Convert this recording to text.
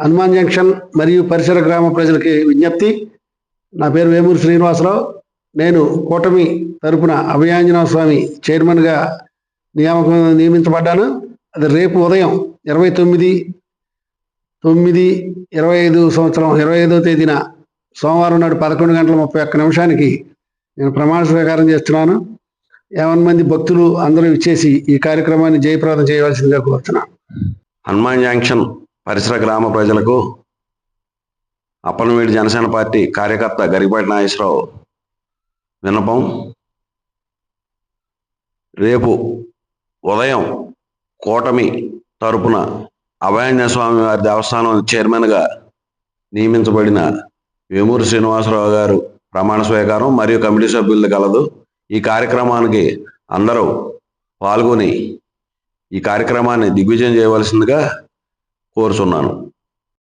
Hanuman junction మరియు పరిసర గ్రామ ప్రజలకి విజ్ఞప్తి. నా పేరు వేమూరి శ్రీనివాసరావు. నేను కూటమి తరపున అభయాంజనేయ స్వామి చైర్మన్గా నియామకం నియమించబడ్డాను. అది రేపు ఉదయం ఇరవై తొమ్మిది తొమ్మిది ఇరవై ఐదు సంవత్సరం ఇరవై ఐదో తేదీన సోమవారం నాడు పదకొండు గంటల ముప్పై ఒక్క నిమిషానికి నేను ప్రమాణ స్వీకారం చేస్తున్నాను. యావన్ మంది భక్తులు అందరూ ఇచ్చేసి ఈ కార్యక్రమాన్ని జయప్రదం చేయవలసిందిగా కోరుతున్నాను. హనుమాన్ జంక్షన్ పరిసర గ్రామ ప్రజలకు అప్పలమేడి జనసేన పార్టీ కార్యకర్త గరిపాటి నాగేశ్వరరావు విన్నపం. రేపు ఉదయం కూటమి తరపున అభయాంజనేయ స్వామి వారి దేవస్థానం చైర్మన్గా నియమించబడిన వేమూరు శ్రీనివాసరావు గారు ప్రమాణ స్వీకారం మరియు కమిటీ సభ్యులు కలదు. ఈ కార్యక్రమానికి అందరూ పాల్గొని ఈ కార్యక్రమాన్ని దిగ్విజయం చేయవలసిందిగా కోరుచున్నాను.